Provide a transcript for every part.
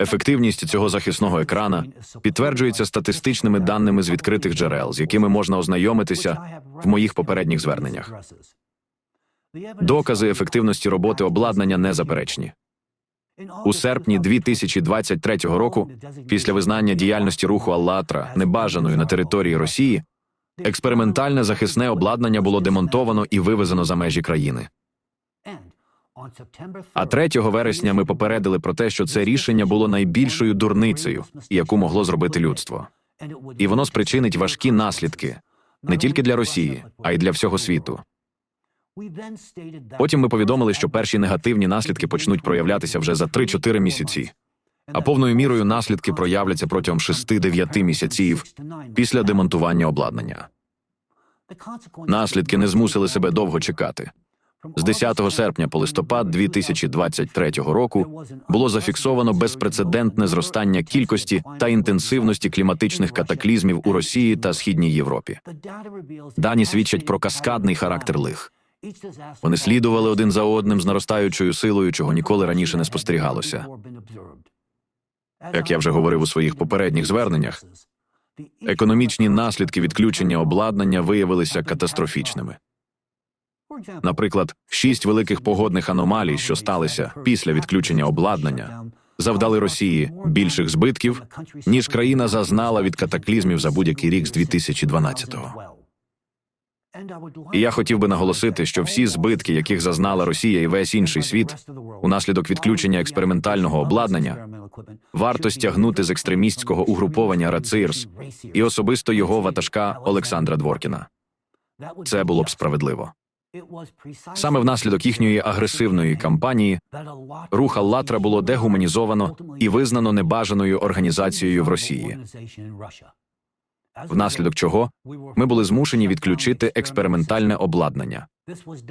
Ефективність цього захисного екрана підтверджується статистичними даними з відкритих джерел, з якими можна ознайомитися в моїх попередніх зверненнях. Докази ефективності роботи обладнання незаперечні. У серпні 2023 року, після визнання діяльності руху Аллатра небажаною на території Росії, експериментальне захисне обладнання було демонтовано і вивезено за межі країни. А 3 вересня ми попередили про те, що це рішення було найбільшою дурницею, яку могло зробити людство. І воно спричинить важкі наслідки не тільки для Росії, а й для всього світу. Потім ми повідомили, що перші негативні наслідки почнуть проявлятися вже за 3-4 місяці, а повною мірою наслідки проявляться протягом 6-9 місяців після демонтування обладнання. Наслідки не змусили себе довго чекати. З 10 серпня по листопад 2023 року було зафіксовано безпрецедентне зростання кількості та інтенсивності кліматичних катаклізмів у Росії та Східній Європі. Дані свідчать про каскадний характер лих. Вони слідували один за одним з наростаючою силою, чого ніколи раніше не спостерігалося. Як я вже говорив у своїх попередніх зверненнях, економічні наслідки відключення обладнання виявилися катастрофічними. Наприклад, шість великих погодних аномалій, що сталися після відключення обладнання, завдали Росії більших збитків, ніж країна зазнала від катаклізмів за будь-який рік з 2012-го. І я хотів би наголосити, що всі збитки, яких зазнала Росія і весь інший світ, унаслідок відключення експериментального обладнання, варто стягнути з екстремістського угруповання РАЦИРС і особисто його ватажка Олександра Дворкіна. Це було б справедливо. Саме внаслідок їхньої агресивної кампанії рух Аллатра було дегуманізовано і визнано небажаною організацією в Росії, внаслідок чого ми були змушені відключити експериментальне обладнання.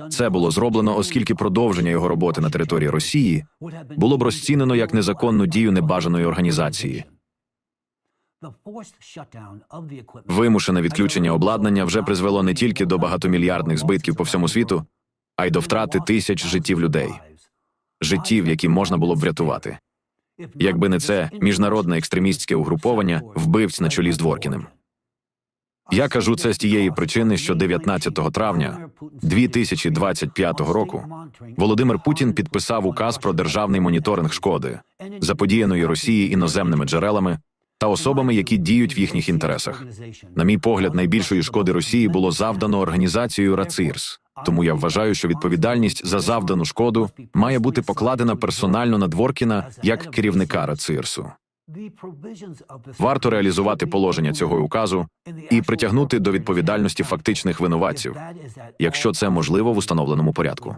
Це було зроблено, оскільки продовження його роботи на території Росії було б розцінено як незаконну дію небажаної організації. Вимушене відключення обладнання вже призвело не тільки до багатомільярдних збитків по всьому світу, а й до втрати тисяч життів людей, життів, які можна було б врятувати. Якби не це міжнародне екстремістське угруповання вбивць на чолі з Дворкіним. Я кажу це з тієї причини, що 19 травня 2025 року Володимир Путін підписав указ про державний моніторинг шкоди, заподіяної Росії іноземними джерелами та особами, які діють в їхніх інтересах. На мій погляд, найбільшої шкоди Росії було завдано організацією РАЦИРС. Тому я вважаю, що відповідальність за завдану шкоду має бути покладена персонально на Дворкіна як керівника РАЦИРСу. Варто реалізувати положення цього указу і притягнути до відповідальності фактичних винуватців, якщо це можливо в установленому порядку.